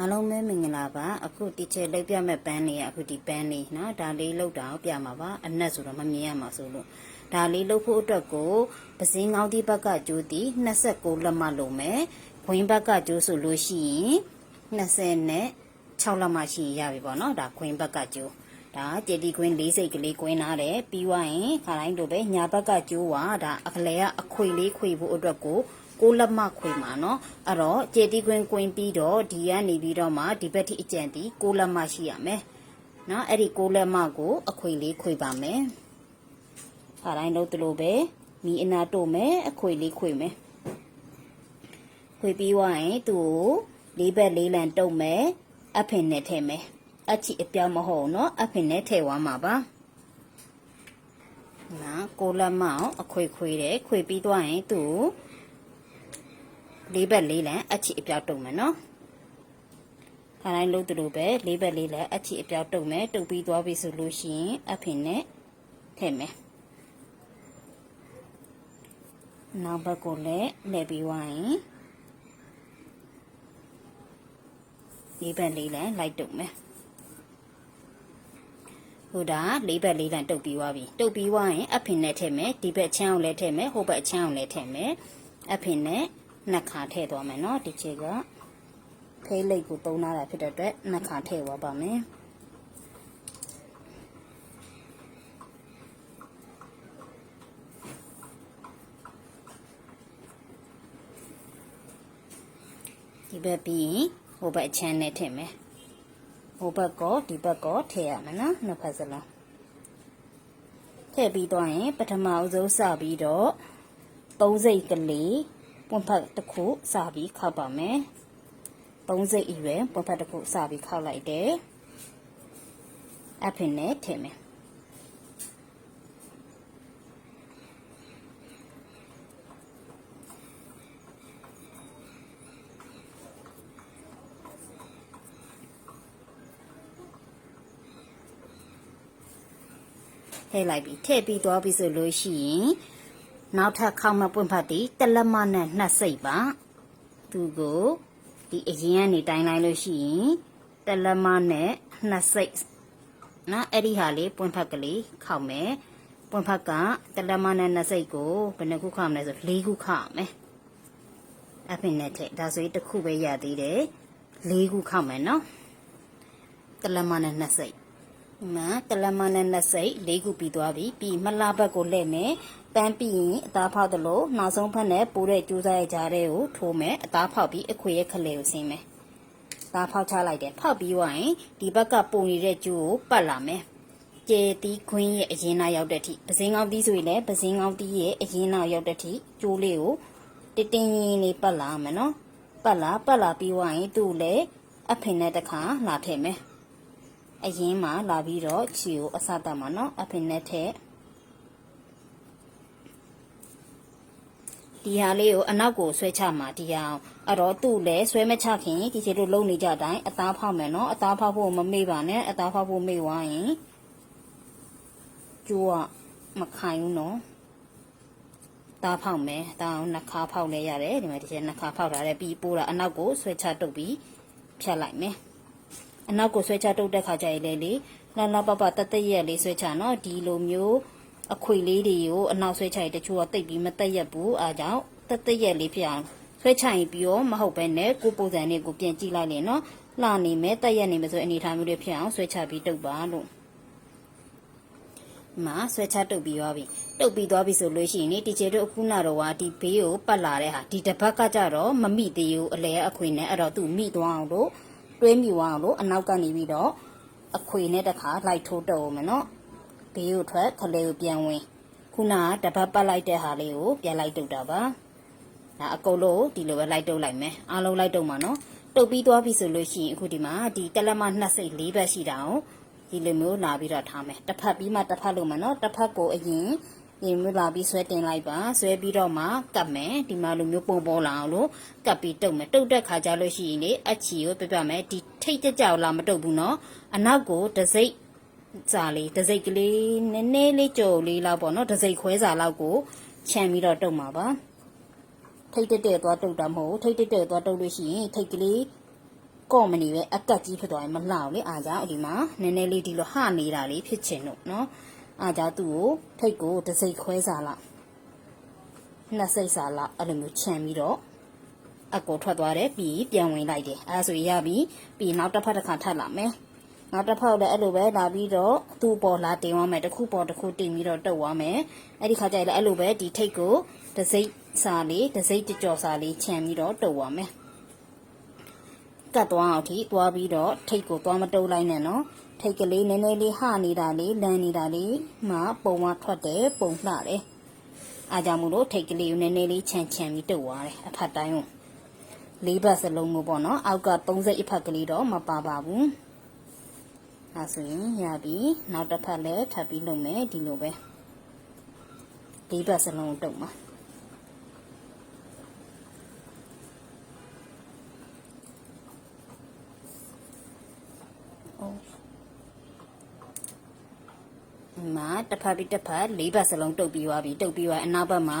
အားလုံးပဲမင်္ဂလာပါအခုတီချေလောက်ပြမဲ့ပန်းလေးကအခုဒီပန်းလေးเนาะဒါလေးလောက်တာကိုပြမှာပါအနက်ဆိုတော့မမြင်ရမှာဆိုလို့ဒါလေးလောက်ဖို့အတွက်ကိုပစင်းကောင်းဒီဘက်ကကျိုးတီ26လက်မလုံးမယ်ခွင်းဘက်ကကျိုးဆိုလို့ရှိရင်20နဲ့6လက်မရှိရင်ရပြီပေါ့เนาะဒါခွင်းဘက်ကကျိုးဒါကျေတီခွင်း၄စိတ်ကလေးကွင်းထားတယ်ပြီးွားရင်ခါတိုင်းလိုပဲညာဘက်ကကျိုးကဒါအကလေးကအခွေလေးခွေဖို့အတွက်ကို ကိုလက်မခွေမှာနော်အဲ့တော့ကျေတီခွင်းကွင်းပြီးတော့ဒီကနေပြီးတော့မှဒီဘက်ထိအကျန်တီကိုလက်မရှိရမယ်နော်အဲ့ဒီကိုလက်မကိုအခွေလေးခွေပါမယ်ဖာတိုင်းလုံးတလို့ပဲမိအနာတို့မယ်အခွေလေးခွေမယ်ခွေပြီးွားရင်သူ့ကိုလေးဘက်လေးလံတုပ်မယ်အဖင်နဲ့ထည့်မယ်အချီအပြောင်းမဟုတ်နော်အဖင်နဲ့ထည့်သွားမှာပါနာကိုလက်မောင်အခွေခွေတယ်ခွေပြီးသွားရင်သူ့ ကိုလေးဘက်လေးလံအချီအပြောင်းတုပ်မယ်နော်ခါတိုင်းလို့သူလိုပဲလေးဘက်လေးလံအချီအပြောင်းတုပ်မယ်တုပ်ပြီးသွားပြီဆိုလို့ရှိရင်အဖင်နဲ့ထည့်မယ်နောက်ဘက်ကိုလည်းလှည့်ပြီးဝိုင်းလေးဘက်လေးလံလိုက်တုပ်မယ်ဟိုဒါလေးဘက်လေးလံတုပ်ပြီးသွားပြီတုပ်ပြီးသွားရင်အဖင်နဲ့ထည့်မယ်ဒီဘက်ချမ်းအောင်လည်းထည့်မယ်ဟိုဘက်ချမ်းအောင်လည်းထည့်မယ်အဖင်နဲ့ နှစ်ခါထည့်သွားမယ်နော်ဒီချက်ကဖေးလိတ်ကိုသုံးထားတာဖြစ်တဲ့အတွက်နှစ်ခါထည့်သွားပါမယ်ဒီဘက်ပြီးရင်ဟိုဘက်အချမ်းနဲ့ထည့်မယ်ဟိုဘက်ကောဒီဘက်ကောထည့်ရမယ်နော်နှစ်ဖက်စလုံးထည့်ပြီးသွားရင်ပထမအဆုံးစပြီးတော့သုံးစိတ်ကလေး ပွန်ဖက်တစ်ခုစပြီးခောက်ပါမယ်သုံးစိတ်အရွယ်ပွန်ဖက်တစ်ခုစပြီးခောက်လိုက်တယ်အဖင်နဲ့ထည့်မယ်ထည့်လိုက်ပြီးထည့်ပြီးသွားပြီဆိုလို့ရှိရင် နောက်ထပ်ခောက်မပွင့်ဖတ်တီတလက်မနဲ့နှစ်စိတ်ပါသူကိုဒီအရင်ကနေတိုင်းလိုက်လို့ရှိရင်တလက်မနဲ့နှစ်စိတ်နော်အဲ့ဒီဟာလေးပွင့်ဖတ်ကလေးခောက်မယ်ပွင့်ဖတ်ကတလက်မနဲ့နှစ်စိတ်ကိုဘယ်နှခုခောက်မလဲဆို၄ခုခောက်မယ်အဖင်နဲ့ထည့်ဒါဆိုရင်တစ်ခုပဲရသေးတယ်၄ခုခောက်မယ်နော်တလက်မနဲ့နှစ်စိတ် ဒီမှာတလမနဲ့နှစ်စိတ်၄ခုပြီးသွားပြီပြီးမလာဘက်ကိုလှည့်မယ်ပန်းပြီးရင်အသားဖောက်သလိုနောက်ဆုံးဖက်နဲ့ပိုးတဲ့ကျိုးစားရဲ့ကြားထဲကိုထိုးမယ်အသားဖောက်ပြီးအခွေရဲ့ခလေကိုဆင်းမယ်အသားဖောက်ချလိုက်တယ်ဖောက်ပြီးသွားရင်ဒီဘက်ကပုံနေတဲ့ကျိုးကိုပတ်လာမယ်ကျဲတီးခွင်းရဲ့အရင်နာရောက်တဲ့အထိပစင်းကောင်းတီးဆိုရင်လည်းပစင်းကောင်းတီးရဲ့အရင်နာရောက်တဲ့အထိကျိုးလေးကိုတတင်းရင်လေးပတ်လာမယ်နော်ပတ်လာပတ်လာပြီးသွားရင်သူ့လည်းအဖင်နဲ့တစ်ခါလာထည့်မယ် အရင်မှာလာပြီးတော့ခြေကိုအစတတ်မှာနော်အဖင်နဲ့ထက်ဒီဟာလေးကိုအနောက်ကိုဆွဲချမှာဒီဟာအဲ့တော့သူ့လည်းဆွဲမချခင်ဒီခြေလိုလုံနေကြတိုင်းအသားဖောက်မယ်နော်အသားဖောက်ဖို့မမေ့ပါနဲ့အသားဖောက်ဖို့မေ့ဝိုင်းရင်ကျိုးကမခိုင်ဘူးနော်သားဖောက်မယ်သားအောင်နှခါဖောက်လဲရတယ်ဒီမှာဒီခြေနှခါဖောက်ထားတယ်ပြီးပိုးတာအနောက်ကိုဆွဲချတုတ်ပြီးဖြတ်လိုက်မယ် အနောက်ကိုဆွဲချတုတ်တဲ့ခါကျရင်လေလေလှလှပပတတရက်လေးဆွဲချနော်ဒီလိုမျိုးအခွေလေးတွေကိုအနောက်ဆွဲချရင်တချို့ကတိတ်ပြီးမတက်ရက်ဘူးအားကြောင့်တတရက်လေးဖြစ်အောင်ဆွဲချရင်ပြီးတော့မဟုတ်ပဲနဲ့ကိုပုံစံလေးကိုပြင်ကြည့်လိုက်လေနော်လှနေမယ်တက်ရက်နေမယ်ဆိုအနေထားမျိုးလေးဖြစ်အောင်ဆွဲချပြီးတုတ်ပါလို့မှာဆွဲချတုတ်ပြီးသွားပြီတုတ်ပြီးသွားပြီဆိုလို့ရှိရင်ဒီချေတို့အခုနတော့ဟာဒီဘေးကိုပတ်လာတဲ့ဟာဒီတစ်ပတ်ကကြတော့မမိသေးဘူးအလဲအခွေနဲ့အဲ့တော့သူ့မိသွားအောင်လို့ တွဲမြူအောင်လို့အနောက်ကနေပြီးတော့အခွေနဲ့တခါလိုက်ထိုးတော့မယ်နော်ဘေးကိုထွက်ခလေးကိုပြန်ဝင်ခုနကတပတ်ပတ်လိုက်တဲ့ဟာလေးကိုပြန်လိုက်တုတ်တာပါဒါအကုန်လုံးဒီလိုပဲလိုက်တုတ်လိုက်မယ်အားလုံးလိုက်တုတ်မှာနော်တုတ်ပြီးသွားပြီဆိုလို့ရှိရင်အခုဒီမှာဒီတလက်မနှစ်စိတ်၄ဘက်ရှိတာအောင်ဒီလိုမျိုးလာပြီးတော့ထားမယ်တစ်ဖက်ပြီးမှတစ်ဖက်လို့မယ်နော်တစ်ဖက်ကိုအရင် ဒီမျိုးလာပြီးဆွဲတင်လိုက်ပါဆွဲပြီးတော့မှကတ်မယ်ဒီမှာလိုမျိုးပုံပေါ်လာအောင်လို့ကတ်ပြီးတုပ်မယ်တုပ်တဲ့ခါကျလို့ရှိရင်လေအချီကိုပြပြမယ်ဒီထိတ်ကြကြောက်လာမတုပ်ဘူးနော်အနောက်ကိုတစိမ့်စာလေးတစိမ့်ကလေးနည်းနည်းလေးကြော်လေးလောက်ပေါ့နော်တစိမ့်ခွဲစာလောက်ကိုခြံပြီးတော့တုပ်မှာပါထိတ်တက်တက်သွားတုပ်တာမဟုတ်ထိတ်တက်တက်သွားတုပ်လို့ရှိရင်ထိတ်ကလေးကော့မနေပဲအကက်ကြီးဖြစ်သွားရင်မလှဘူးလေအားကြောင့်ဒီမှာနည်းနည်းလေးဒီလိုဟနေတာလေးဖြစ်ချင်လို့နော် အားကြောင့်သူ့ကိုထိတ်ကိုတစ်စိတ်ခွဲစားလိုက်နှစ်စိတ်စားလောက်အဲ့လိုမျိုးခြံပြီးတော့အကိုထွက်သွားတယ်ပြီးပြန်ဝင်လိုက်တယ်အဲဒါဆိုရပြီပြီးနောက်တစ်ဖက်တစ်ခါထပ်လာမယ်နောက်တစ်ဖက်လည်းအဲ့လိုပဲလာပြီးတော့သူ့ပေါ်လာတင်သွားမယ်တစ်ခုပေါ်တစ်ခုတင်ပြီးတော့တုတ်သွားမယ်အဲ့ဒီခါကျရင်လည်းအဲ့လိုပဲဒီထိတ်ကိုတစ်စိတ်စားလေးတစ်စိတ်ကြကြော်စားလေးခြံပြီးတော့တုတ်သွားမယ်ကတ်သွားအောင်ထိသွားပြီးတော့ထိတ်ကိုသွားမတုပ်လိုက်နဲ့နော် ထိတ်ကလေးနည်းနည်းလေးဟနေတာလေးလန်နေတာလေးမှပုံမထွက်တယ်ပုံလှတယ်အားကြောင့်မို့လို့ထိတ်ကလေးကိုနည်းနည်းလေးခြံခြံပြီးတုပ်သွားတယ်အဖက်တိုင်းကိုလေးဘက်စလုံးကိုပေါ့နော်အောက်က30အဖက်ကလေးတော့မပါပါဘူးအဲဆိုရင်ရပြီနောက်တစ်ဖက်လည်းထပ်ပြီးလုပ်မယ်ဒီလိုပဲလေးဘက်စလုံးကိုတုပ်မှာ မှာတစ်ဖက်ပြီးတစ်ဖက်လေးဘက်စလုံးတုပ်ပြီးသွားပြီတုပ်ပြီးသွားအနောက်ဘက်မှာ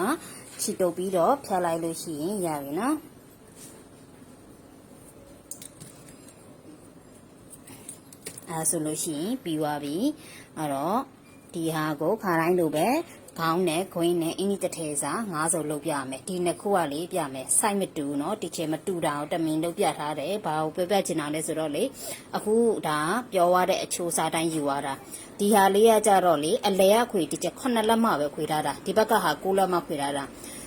ခြိတုပ်ပြီးတော့ဖြတ်လိုက်လို့ရှိရင်ရပြီနော်အဲဆိုလို့ရှိရင်ပြီးသွားပြီအဲ့တော့ဒီဟာကိုခါတိုင်းလိုပဲ ခေါင်းနဲ့ခွင်းနဲ့အင်းကြီးတစ်ထည်စာငါးစုံလုပ်ပြမယ်ဒီနှစ်ခုကလေးပြမယ်စိုက်မတူเนาะဒီချေမတူတာကိုတမင်လုပ်ပြထားတယ်ဘာကိုပြပြချင်တာလဲဆိုတော့လေအခုဒါပြောရတဲ့အချိုးစားတိုင်းယူရတာဒီဟာလေးကကြတော့လေအလဲကခွေဒီချက်9လက်မှပဲခွေထားတာဒီဘက်ကဟာ9လက်မှခွေထားတာ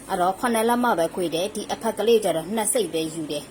အဲ့တော့9လက်မှပဲခွေတယ်ဒီအဖက်ကလေးကြတော့နှစ်စိတ်ပဲယူတယ်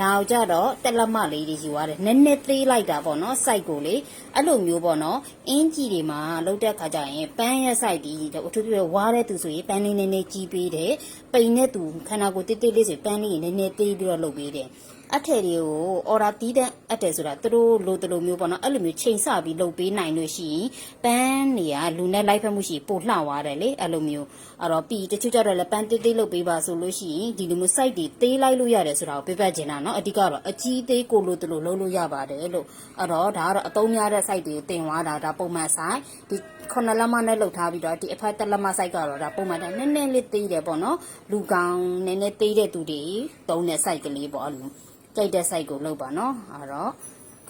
ဒါကိုကြတော့တက်လက်မလေးတွေယူရတယ်နည်းနည်းသေးလိုက်တာပေါ့နော်စိုက်ကိုလေအဲ့လိုမျိုးပေါ့နော်အင်းကြီးတွေမှာလောက်တဲ့ခါကျရင်ပန်းရက်စိုက်ပြီးတော့အထူးသဖြင့်ဝါတဲ့သူဆိုရင်ပန်းလေးနည်းနည်းကြီးပေးတယ်ပိန်တဲ့သူခန္ဓာကိုယ်တိတ်တိတ်လေးဆိုပန်းလေးနည်းနည်းသေးပြီးတော့လုပ်ပေးတယ်အထည်တွေကိုအော်ဒါတီးတဲ့အထည်ဆိုတာသူတို့လိုတလိုမျိုးပေါ့နော်အဲ့လိုမျိုးချိန်ဆပြီးလုပ်ပေးနိုင်လို့ရှိရင်ပန်းတွေကလူနဲ့လိုက်ဖက်မှုရှိပို့လှသွားတယ်လေအဲ့လိုမျိုးအဲ့တော့ပြီးတချို့ကြတော့လည်းပန်းတိတ်တိတ်လုပ်ပေးပါဆိုလို့ရှိရင်ဒီလိုမျိုး site တွေသေးလိုက်လို့ရတယ်ဆိုတာကိုပြပြချင်တာเนาะအဓိကတော့အကြီးသေးကိုလိုတလိုလုပ်လို့ရပါတယ်လို့အဲ့တော့ဒါကတော့အသုံးများတဲ့ site တွေကိုတင်သွားတာဒါပုံမှန် site ဒီခုနလက်မနဲ့လှုပ်ထားပြီးတော့ဒီအဖက်တက်လက်မ site ကတော့ဒါပုံမှန်တိုင်းနည်းနည်းလေးသေးတယ်ပေါ့နော်လူကောင်နည်းနည်းသေးတဲ့သူတွေတုံးတဲ့ site ကလေးပေါ့အဲ့လိုကြိုက်တဲ့ site ကိုလုပ်ပါနော်အဲ့တော့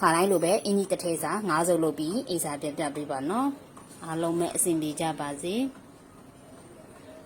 ခါတိုင်းလိုပဲအင်ကြီးတစ်ထည်စာ၅စုပ်လုပ်ပြီးအိစာပြပြပေးပါနော်အားလုံးပဲအဆင်ပြေကြပါစေ။